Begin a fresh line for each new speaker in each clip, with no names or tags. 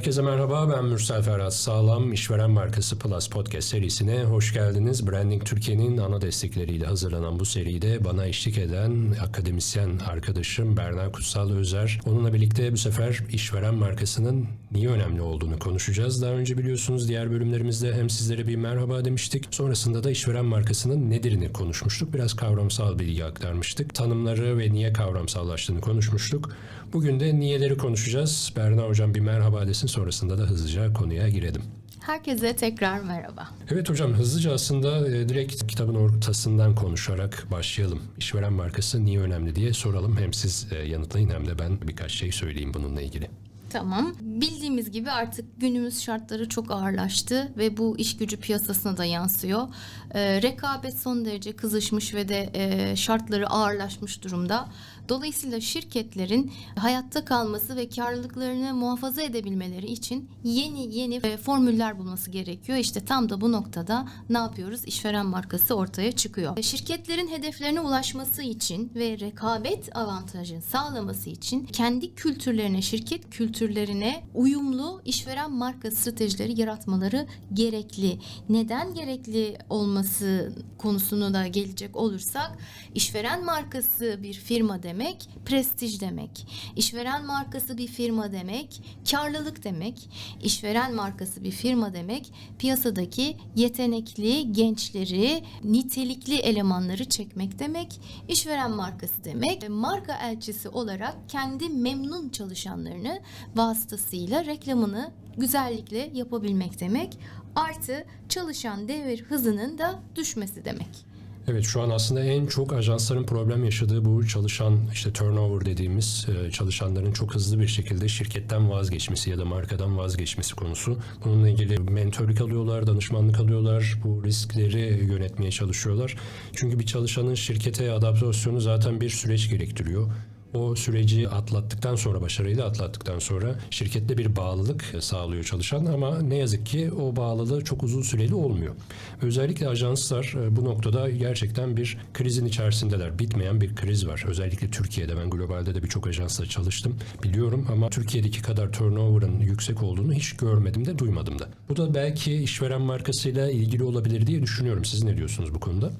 Herkese merhaba ben Mürsel Ferhat Sağlam. İşveren Markası Plus Podcast serisine hoş geldiniz. Branding Türkiye'nin ana destekleriyle hazırlanan bu seride bana eşlik eden akademisyen arkadaşım Berna Kutsal Özer. Onunla birlikte bu sefer işveren markasının niye önemli olduğunu konuşacağız. Daha önce biliyorsunuz diğer bölümlerimizde hem sizlere bir merhaba demiştik. Sonrasında da işveren markasının nedirini konuşmuştuk. Biraz kavramsal bilgi aktarmıştık. Tanımları ve niye kavramsallaştığını konuşmuştuk. Bugün de niyeleri konuşacağız. Berna Hocam bir merhaba desin sonrasında da hızlıca konuya girelim.
Herkese tekrar merhaba.
Evet hocam hızlıca aslında e, direkt kitabın ortasından konuşarak başlayalım. İşveren markası niye önemli diye soralım. Hem siz e, yanıtlayın hem de ben birkaç şey söyleyeyim bununla ilgili.
Tamam. Bildiğimiz gibi artık günümüz şartları çok ağırlaştı ve bu iş gücü piyasasına da yansıyor. Ee, rekabet son derece kızışmış ve de e, şartları ağırlaşmış durumda. Dolayısıyla şirketlerin hayatta kalması ve karlılıklarını muhafaza edebilmeleri için yeni yeni e, formüller bulması gerekiyor. İşte tam da bu noktada ne yapıyoruz? İşveren markası ortaya çıkıyor. E, Şirketlerin hedeflerine ulaşması için ve rekabet avantajını sağlaması için kendi kültürlerine, şirket kültürlerine uyumlu işveren marka stratejileri yaratmaları gerekli. Neden gerekli olması konusunu da gelecek olursak işveren markası bir firma demek, prestij demek. İşveren markası bir firma demek, karlılık demek. İşveren markası bir firma demek, piyasadaki yetenekli gençleri, nitelikli elemanları çekmek demek. İşveren markası demek, marka elçisi olarak kendi memnun çalışanlarını vasıtasıyla reklamını güzellikle yapabilmek demek. Artı çalışan devir hızının da düşmesi demek.
Evet şu an aslında en çok ajansların problem yaşadığı bu çalışan işte turnover dediğimiz e, çalışanların çok hızlı bir şekilde şirketten vazgeçmesi ya da markadan vazgeçmesi konusu. Bununla ilgili mentörlük alıyorlar, danışmanlık alıyorlar, bu riskleri yönetmeye çalışıyorlar. Çünkü bir çalışanın şirkete adaptasyonu zaten bir süreç gerektiriyor. O süreci atlattıktan sonra, başarıyla atlattıktan sonra şirkette bir bağlılık sağlıyor çalışan ama ne yazık ki o bağlılığı çok uzun süreli olmuyor. Özellikle ajanslar e, bu noktada gerçekten bir krizin içerisindeler. Bitmeyen bir kriz var. Özellikle Türkiye'de ben globalde de birçok ajansla çalıştım. Biliyorum ama Türkiye'deki kadar turnover'ın yüksek olduğunu hiç görmedim de duymadım da. Bu da belki işveren markasıyla ilgili olabilir diye düşünüyorum. Siz ne diyorsunuz bu konuda?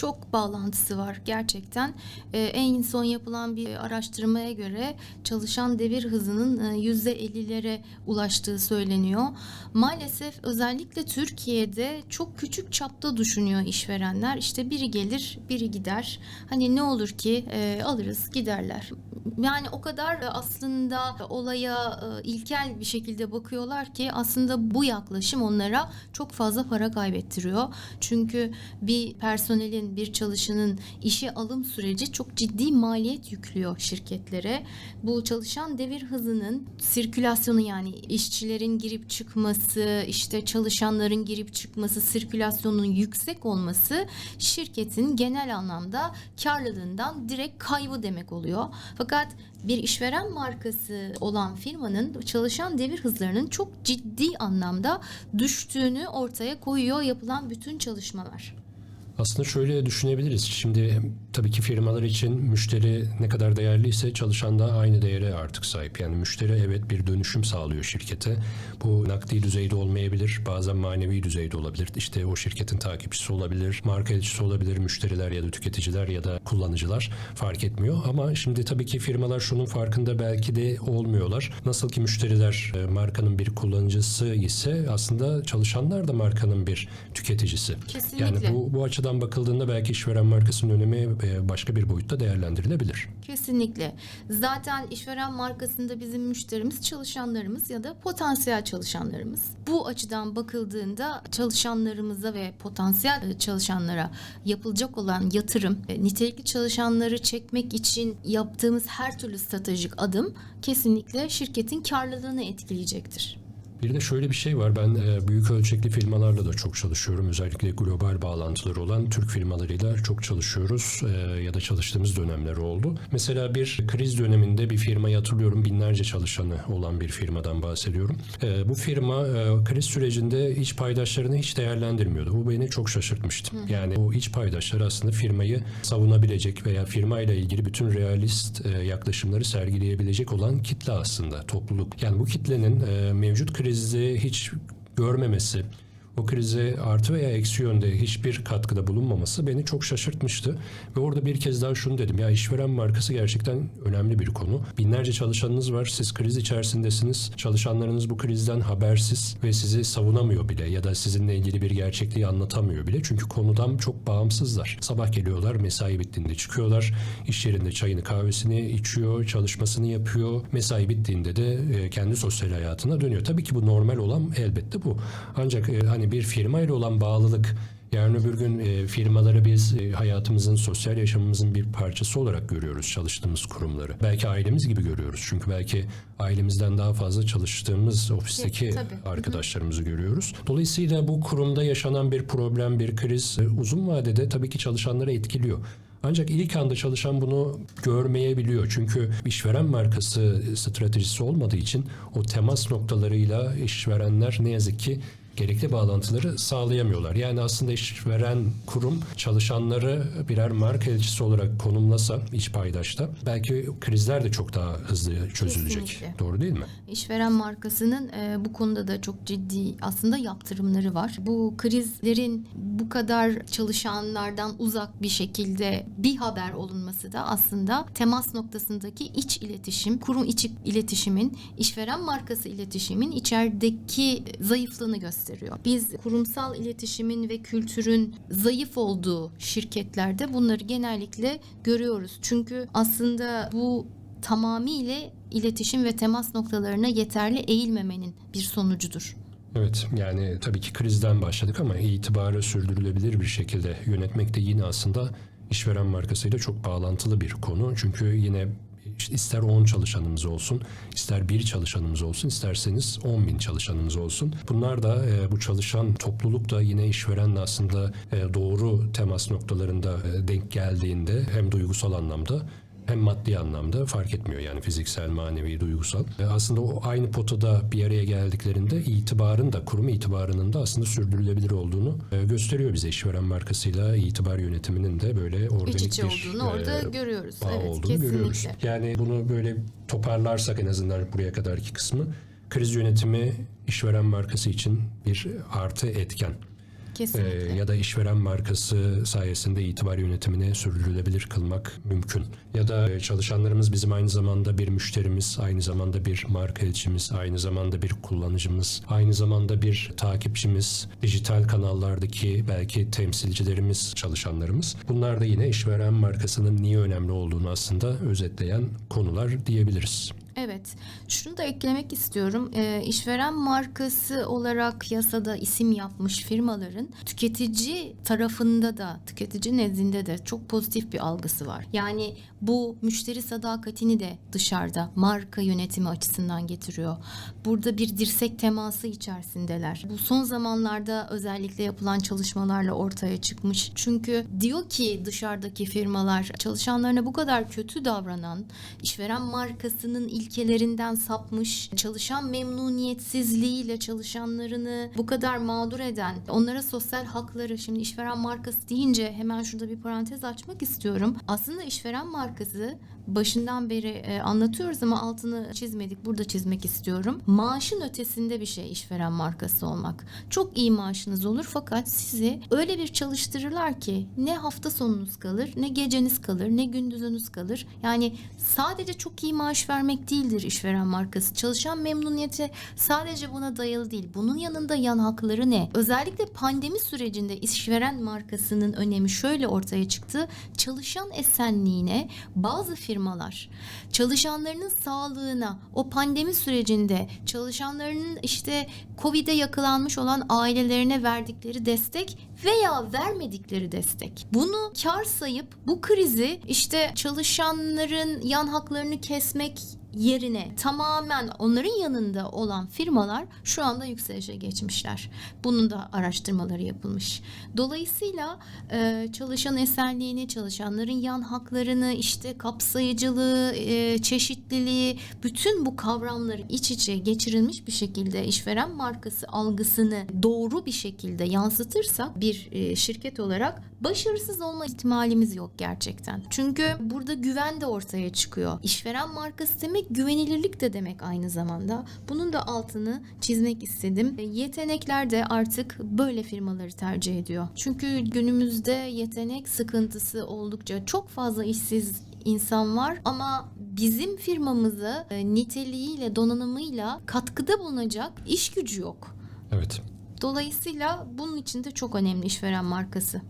Çok bağlantısı var gerçekten. Ee, en son yapılan bir araştırmaya göre çalışan devir hızının yüzde 50'lere ulaştığı söyleniyor. Maalesef özellikle Türkiye'de çok küçük çapta düşünüyor işverenler. İşte biri gelir, biri gider. Hani ne olur ki e, alırız, giderler. Yani o kadar aslında olaya e, ilkel bir şekilde bakıyorlar ki aslında bu yaklaşım onlara çok fazla para kaybettiriyor. Çünkü bir personelin, bir çalışanın işe alım süreci çok ciddi maliyet yüklüyor şirketlere. Bu çalışan devir hızının sirkülasyonu yani işçilerin girip çıkması, işte çalışanların girip çıkması, sirkülasyonun yüksek olması şirketin genel anlamda karlılığından direkt kaybı demek oluyor. Fakat bir işveren markası olan firmanın çalışan devir hızlarının çok ciddi anlamda düştüğünü ortaya koyuyor yapılan bütün çalışmalar.
Aslında şöyle düşünebiliriz. Şimdi tabii ki firmalar için müşteri ne kadar değerliyse çalışan da aynı değere artık sahip. Yani müşteri evet bir dönüşüm sağlıyor şirkete. Bu nakdi düzeyde olmayabilir. Bazen manevi düzeyde olabilir. İşte o şirketin takipçisi olabilir, marka elçisi olabilir, müşteriler ya da tüketiciler ya da kullanıcılar fark etmiyor. Ama şimdi tabii ki firmalar şunun farkında belki de olmuyorlar. Nasıl ki müşteriler e, markanın bir kullanıcısı ise aslında çalışanlar da markanın bir tüketicisi.
Kesinlikle.
Yani bu, bu açıdan bakıldığında belki işveren markasının önemi e, başka bir boyutta değerlendirilebilir.
Kesinlikle. Zaten işveren markasında bizim müşterimiz çalışanlarımız ya da potansiyel çalışanlarımız. Bu açıdan bakıldığında çalışanlarımıza ve potansiyel çalışanlara yapılacak olan yatırım, nitelikli çalışanları çekmek için yaptığımız her türlü stratejik adım kesinlikle şirketin karlılığını etkileyecektir.
Bir de şöyle bir şey var. Ben e, büyük ölçekli firmalarla da çok çalışıyorum. Özellikle global bağlantıları olan Türk firmalarıyla çok çalışıyoruz e, ya da çalıştığımız dönemler oldu. Mesela bir kriz döneminde bir firmayı hatırlıyorum. Binlerce çalışanı olan bir firmadan bahsediyorum. E, bu firma kriz sürecinde iç paydaşlarını hiç değerlendirmiyordu. Bu beni çok şaşırtmıştı. Yani bu iç paydaşlar aslında firmayı savunabilecek veya firmayla ilgili bütün realist yaklaşımları sergileyebilecek olan kitle aslında topluluk. Yani bu kitlenin mevcut krizi hiç görmemesi, o krize artı veya eksi yönde hiçbir katkıda bulunmaması beni çok şaşırtmıştı. Ve orada bir kez daha şunu dedim. Ya işveren markası gerçekten önemli bir konu. Binlerce çalışanınız var. Siz kriz içerisindesiniz. Çalışanlarınız bu krizden habersiz ve sizi savunamıyor bile ya da sizinle ilgili bir gerçekliği anlatamıyor bile. Çünkü konudan çok bağımsızlar. Sabah geliyorlar, mesai bittiğinde çıkıyorlar. İş yerinde çayını kahvesini içiyor, çalışmasını yapıyor. Mesai bittiğinde de e, kendi sosyal hayatına dönüyor. Tabii ki bu normal olan elbette bu. Ancak e, hani bir firma ile olan bağlılık Yarın öbür gün e, firmaları biz e, hayatımızın, sosyal yaşamımızın bir parçası olarak görüyoruz çalıştığımız kurumları. Belki ailemiz gibi görüyoruz. Çünkü belki ailemizden daha fazla çalıştığımız ofisteki
Evet, tabii.
Arkadaşlarımızı görüyoruz. Dolayısıyla bu kurumda yaşanan bir problem, bir kriz e, uzun vadede tabii ki çalışanları etkiliyor. Ancak ilk anda çalışan bunu görmeyebiliyor. Çünkü işveren markası stratejisi olmadığı için o temas noktalarıyla işverenler ne yazık ki gerekli bağlantıları sağlayamıyorlar. Yani aslında işveren kurum çalışanları birer marka elçisi olarak konumlasa iç paydaşta belki krizler de çok daha hızlı çözülecek.
Kesinlikle.
Doğru değil mi?
İşveren markasının e, bu konuda da çok ciddi aslında yaptırımları var. Bu krizlerin bu kadar çalışanlardan uzak bir şekilde bir haber olunması da aslında temas noktasındaki iç iletişim, kurum içi iletişimin, işveren markası iletişimin içerideki zayıflığını gösteriyor. Biz kurumsal iletişimin ve kültürün zayıf olduğu şirketlerde bunları genellikle görüyoruz. Çünkü aslında bu tamamıyla iletişim ve temas noktalarına yeterli eğilmemenin bir sonucudur.
Evet yani tabii ki krizden başladık ama itibarı sürdürülebilir bir şekilde yönetmek de yine aslında işveren markasıyla çok bağlantılı bir konu. Çünkü yine ister 10 çalışanımız olsun, ister bir çalışanımız olsun, isterseniz 10 bin çalışanımız olsun. Bunlar da e, bu çalışan topluluk da yine işverenle aslında e, doğru temas noktalarında e, denk geldiğinde hem duygusal anlamda hem maddi anlamda fark etmiyor yani fiziksel, manevi, duygusal. E, Aslında o aynı potada bir araya geldiklerinde itibarın da kurum itibarının da aslında sürdürülebilir olduğunu e, gösteriyor bize işveren markasıyla itibar yönetiminin de böyle organik
İç
bir
olduğunu orada
e,
görüyoruz.
bağ
evet,
olduğunu
kesinlikle.
görüyoruz. Yani bunu böyle toparlarsak en azından buraya kadarki kısmı kriz yönetimi işveren markası için bir artı etken.
Kesinlikle.
Ee, ya da işveren markası sayesinde itibar yönetimini sürdürülebilir kılmak mümkün. Ya da e, çalışanlarımız bizim aynı zamanda bir müşterimiz, aynı zamanda bir marka elçimiz, aynı zamanda bir kullanıcımız, aynı zamanda bir takipçimiz, dijital kanallardaki belki temsilcilerimiz, çalışanlarımız. Bunlar da yine işveren markasının niye önemli olduğunu aslında özetleyen konular diyebiliriz.
Evet, şunu da eklemek istiyorum. Ee, işveren markası olarak yasada isim yapmış firmaların tüketici tarafında da, tüketici nezdinde de çok pozitif bir algısı var. Yani bu müşteri sadakatini de dışarıda marka yönetimi açısından getiriyor. Burada bir dirsek teması içerisindeler. Bu son zamanlarda özellikle yapılan çalışmalarla ortaya çıkmış. Çünkü diyor ki dışarıdaki firmalar çalışanlarına bu kadar kötü davranan, işveren markasının ilkelerinden sapmış, çalışan memnuniyetsizliğiyle çalışanlarını bu kadar mağdur eden, onlara sosyal hakları, şimdi işveren markası deyince hemen şurada bir parantez açmak istiyorum. Aslında işveren markası başından beri e, anlatıyoruz ama altını çizmedik. Burada çizmek istiyorum. Maaşın ötesinde bir şey işveren markası olmak. Çok iyi maaşınız olur fakat sizi öyle bir çalıştırırlar ki ne hafta sonunuz kalır, ne geceniz kalır, ne gündüzünüz kalır. Yani sadece çok iyi maaş vermek değildir işveren markası. Çalışan memnuniyeti sadece buna dayalı değil. Bunun yanında yan hakları ne? Özellikle pandemi sürecinde işveren markasının önemi şöyle ortaya çıktı. Çalışan esenliğine bazı çalışanlarının sağlığına o pandemi sürecinde çalışanlarının işte Covid'e yakalanmış olan ailelerine verdikleri destek veya vermedikleri destek. Bunu kar sayıp bu krizi işte çalışanların yan haklarını kesmek yerine tamamen onların yanında olan firmalar şu anda yükselişe geçmişler. Bunun da araştırmaları yapılmış. Dolayısıyla e, çalışan esenliğini, çalışanların yan haklarını, işte kapsayıcılığı, e, çeşitliliği, bütün bu kavramları iç içe geçirilmiş bir şekilde işveren markası algısını doğru bir şekilde yansıtırsak bir e, şirket olarak başarısız olma ihtimalimiz yok gerçekten. Çünkü burada güven de ortaya çıkıyor. İşveren markası demek güvenilirlik de demek aynı zamanda. Bunun da altını çizmek istedim. E, Yetenekler de artık böyle firmaları tercih ediyor. Çünkü günümüzde yetenek sıkıntısı oldukça çok fazla işsiz insan var ama bizim firmamıza e, niteliğiyle, donanımıyla katkıda bulunacak iş gücü yok.
Evet.
Dolayısıyla bunun için de çok önemli işveren markası.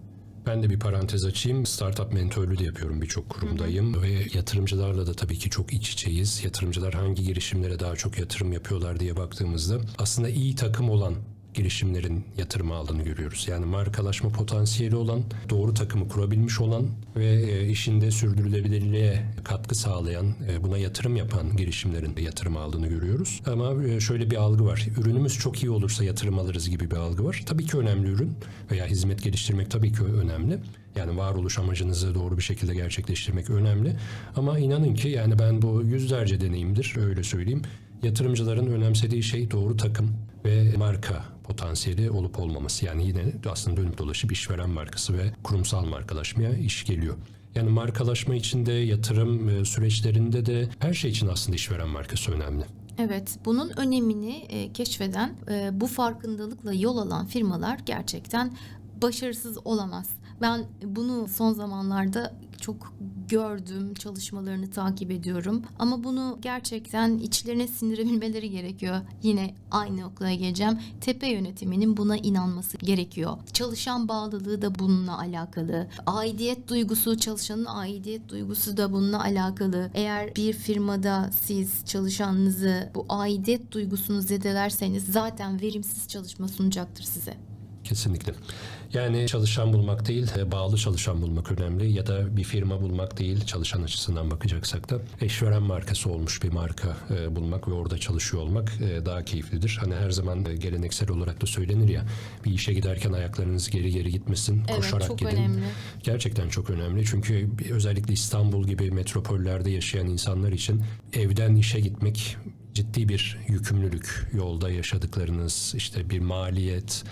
Ben de bir parantez açayım. Startup mentörlüğü de yapıyorum. Birçok kurumdayım ve yatırımcılarla da tabii ki çok iç içeyiz. Yatırımcılar hangi girişimlere daha çok yatırım yapıyorlar diye baktığımızda aslında iyi takım olan girişimlerin yatırım aldığını görüyoruz. Yani markalaşma potansiyeli olan, doğru takımı kurabilmiş olan ve e, işinde sürdürülebilirliğe katkı sağlayan, e, buna yatırım yapan girişimlerin yatırım aldığını görüyoruz. Ama e, şöyle bir algı var. Ürünümüz çok iyi olursa yatırım alırız gibi bir algı var. Tabii ki önemli ürün veya hizmet geliştirmek tabii ki önemli. Yani varoluş amacınızı doğru bir şekilde gerçekleştirmek önemli. Ama inanın ki yani ben bu yüzlerce deneyimdir öyle söyleyeyim. Yatırımcıların önemsediği şey doğru takım ve marka potansiyeli olup olmaması. Yani yine aslında dönüp dolaşıp işveren markası ve kurumsal markalaşmaya iş geliyor. Yani markalaşma içinde yatırım e, süreçlerinde de her şey için aslında işveren markası önemli.
Evet, bunun önemini e, keşfeden, e, bu farkındalıkla yol alan firmalar gerçekten başarısız olamaz. Ben bunu son zamanlarda çok gördüm, çalışmalarını takip ediyorum. Ama bunu gerçekten içlerine sindirebilmeleri gerekiyor. Yine aynı noktaya geleceğim. Tepe yönetiminin buna inanması gerekiyor. Çalışan bağlılığı da bununla alakalı. Aidiyet duygusu, çalışanın aidiyet duygusu da bununla alakalı. Eğer bir firmada siz çalışanınızı bu aidiyet duygusunu zedelerseniz zaten verimsiz çalışma sunacaktır size.
Kesinlikle. Yani çalışan bulmak değil, e, bağlı çalışan bulmak önemli ya da bir firma bulmak değil, çalışan açısından bakacaksak da eşveren markası olmuş bir marka e, bulmak ve orada çalışıyor olmak e, daha keyiflidir. Hani her zaman geleneksel olarak da söylenir ya, bir işe giderken ayaklarınız geri geri gitmesin,
Evet,
koşarak
çok
gidin.
önemli.
Gerçekten çok önemli çünkü özellikle İstanbul gibi metropollerde yaşayan insanlar için evden işe gitmek ciddi bir yükümlülük. Yolda yaşadıklarınız, işte bir maliyet,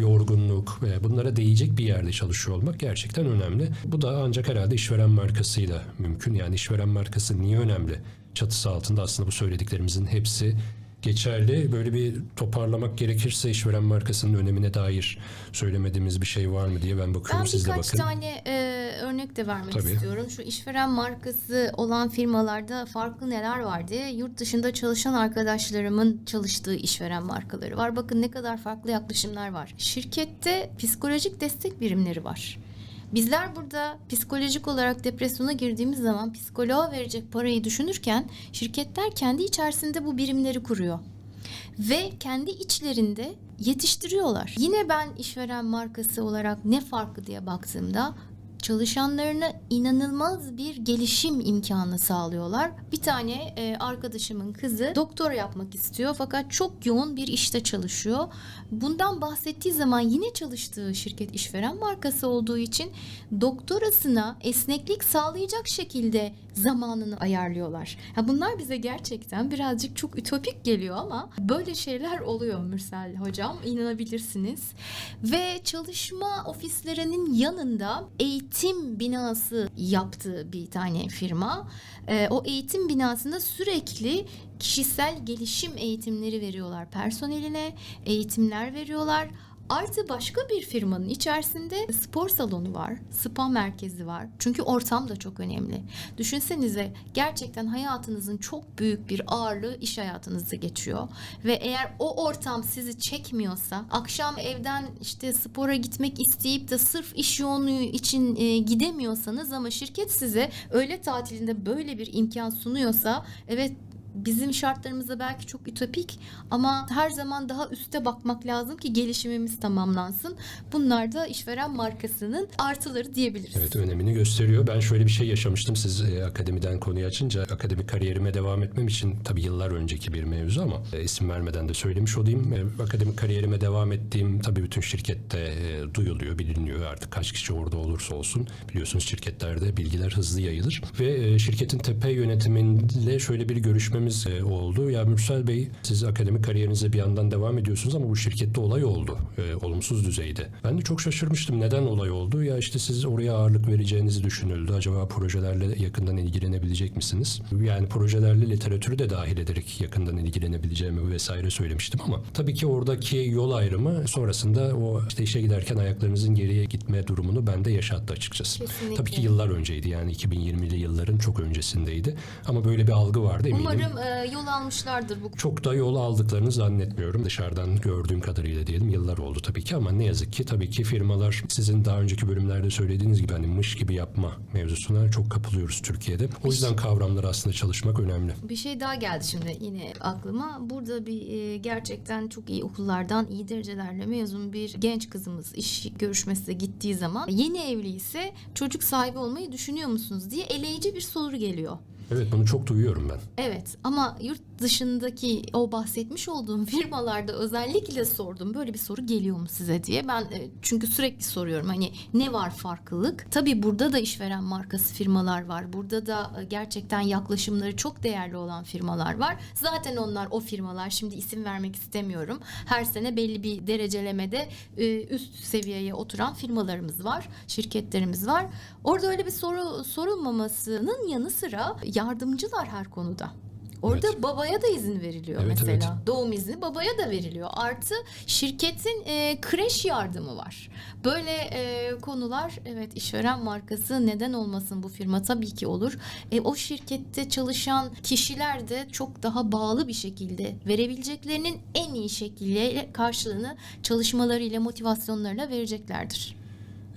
yorgunluk ve bunlara değecek bir yerde çalışıyor olmak gerçekten önemli. Bu da ancak herhalde işveren markasıyla mümkün. Yani işveren markası niye önemli? Çatısı altında aslında bu söylediklerimizin hepsi geçerli. Böyle bir toparlamak gerekirse işveren markasının önemine dair söylemediğimiz bir şey var mı diye ben bakıyorum
Ben
siz de
birkaç
bakın.
tane e, örnek de vermek
Tabii.
istiyorum. Şu işveren markası olan firmalarda farklı neler var diye yurt dışında çalışan arkadaşlarımın çalıştığı işveren markaları var. Bakın ne kadar farklı yaklaşımlar var. Şirkette psikolojik destek birimleri var. Bizler burada psikolojik olarak depresyona girdiğimiz zaman psikoloğa verecek parayı düşünürken şirketler kendi içerisinde bu birimleri kuruyor ve kendi içlerinde yetiştiriyorlar. Yine ben işveren markası olarak ne farkı diye baktığımda çalışanlarına inanılmaz bir gelişim imkanı sağlıyorlar. Bir tane e, arkadaşımın kızı doktora yapmak istiyor fakat çok yoğun bir işte çalışıyor. Bundan bahsettiği zaman yine çalıştığı şirket işveren markası olduğu için doktorasına esneklik sağlayacak şekilde zamanını ayarlıyorlar. Ha bunlar bize gerçekten birazcık çok ütopik geliyor ama böyle şeyler oluyor Mürsel hocam inanabilirsiniz. Ve çalışma ofislerinin yanında eğitim binası yaptığı bir tane firma. Ee, o eğitim binasında sürekli kişisel gelişim eğitimleri veriyorlar personeline, eğitimler veriyorlar. Artı başka bir firmanın içerisinde spor salonu var, spa merkezi var. Çünkü ortam da çok önemli. Düşünsenize gerçekten hayatınızın çok büyük bir ağırlığı iş hayatınızda geçiyor. Ve eğer o ortam sizi çekmiyorsa, akşam evden işte spora gitmek isteyip de sırf iş yoğunluğu için e, gidemiyorsanız ama şirket size öğle tatilinde böyle bir imkan sunuyorsa evet bizim şartlarımızda belki çok ütopik ama her zaman daha üste bakmak lazım ki gelişimimiz tamamlansın. Bunlar da işveren markasının artıları diyebiliriz.
Evet önemini gösteriyor. Ben şöyle bir şey yaşamıştım siz e, akademiden konuyu açınca akademik kariyerime devam etmem için tabii yıllar önceki bir mevzu ama e, isim vermeden de söylemiş olayım. E, akademik kariyerime devam ettiğim tabii bütün şirkette e, duyuluyor, biliniyor artık kaç kişi orada olursa olsun. Biliyorsunuz şirketlerde bilgiler hızlı yayılır ve e, şirketin tepe yönetimiyle şöyle bir görüşmemiz e, oldu. Ya Mürsel Bey siz akademik kariyerinize bir yandan devam ediyorsunuz ama bu şirkette olay oldu. E, olumsuz düzeyde. Ben de çok şaşırmıştım. Neden olay oldu? Ya işte siz oraya ağırlık vereceğinizi düşünüldü. Acaba projelerle yakından ilgilenebilecek misiniz? Yani projelerle literatürü de dahil ederek yakından ilgilenebileceğimi vesaire söylemiştim ama tabii ki oradaki yol ayrımı sonrasında o işte işe giderken ayaklarınızın geriye gitme durumunu bende yaşattı açıkçası.
Kesinlikle.
Tabii ki yıllar önceydi yani 2020'li yılların çok öncesindeydi. Ama böyle bir algı vardı eminim.
Umarım e, yol almışlardır bu
Çok da yol aldıklarını zannetmiyorum. Dışarıdan gördüğüm kadarıyla diyelim yıllar oldu tabii ki ama ne yazık ki tabii ki firmalar sizin daha önceki bölümlerde söylediğiniz gibi hani mış gibi yapma mevzusuna çok kapılıyoruz Türkiye'de. O yüzden kavramlar aslında çalışmak önemli.
Bir şey daha geldi şimdi yine aklıma. Burada bir e, gerçekten çok iyi okullardan iyi derecelerle mezun bir genç kızımız iş görüşmesine gittiği zaman yeni evli ise çocuk sahibi olmayı düşünüyor musunuz diye eleyici bir soru geliyor.
Evet bunu çok duyuyorum ben.
Evet ama yurt dışındaki o bahsetmiş olduğum firmalarda özellikle sordum böyle bir soru geliyor mu size diye. Ben e, çünkü sürekli soruyorum hani ne var farklılık? Tabii burada da işveren markası firmalar var. Burada da e, gerçekten yaklaşımları çok değerli olan firmalar var. Zaten onlar o firmalar şimdi isim vermek istemiyorum. Her sene belli bir derecelemede e, üst seviyeye oturan firmalarımız var, şirketlerimiz var. Orada öyle bir soru sorulmamasının yanı sıra yardımcılar her konuda. Orada
Evet.
babaya da izin veriliyor
Evet,
mesela.
evet.
Doğum izni babaya da veriliyor. Artı şirketin e, kreş yardımı var. Böyle e, konular evet işveren markası neden olmasın bu firma tabii ki olur. E, o şirkette çalışan kişiler de çok daha bağlı bir şekilde verebileceklerinin en iyi şekilde karşılığını çalışmalarıyla motivasyonlarıyla vereceklerdir.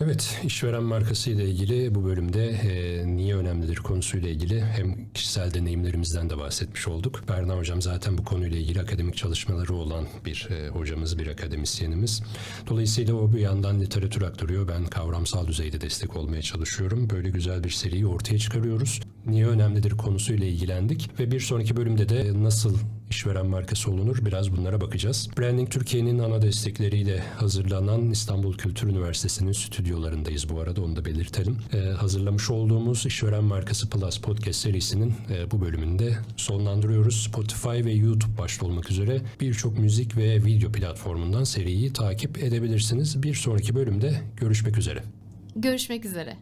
Evet, işveren markası ile ilgili bu bölümde e, niye önemlidir konusuyla ilgili hem kişisel deneyimlerimizden de bahsetmiş olduk. Berna Hocam zaten bu konuyla ilgili akademik çalışmaları olan bir e, hocamız, bir akademisyenimiz. Dolayısıyla o bir yandan literatür aktarıyor. Ben kavramsal düzeyde destek olmaya çalışıyorum. Böyle güzel bir seriyi ortaya çıkarıyoruz. Niye önemlidir konusuyla ilgilendik ve bir sonraki bölümde de nasıl işveren markası olunur biraz bunlara bakacağız. Branding Türkiye'nin ana destekleriyle hazırlanan İstanbul Kültür Üniversitesi'nin stüdyolarındayız bu arada onu da belirtelim. Ee, hazırlamış olduğumuz işveren markası Plus podcast serisinin e, bu bölümünde sonlandırıyoruz. Spotify ve YouTube başta olmak üzere birçok müzik ve video platformundan seriyi takip edebilirsiniz. Bir sonraki bölümde görüşmek üzere.
Görüşmek üzere.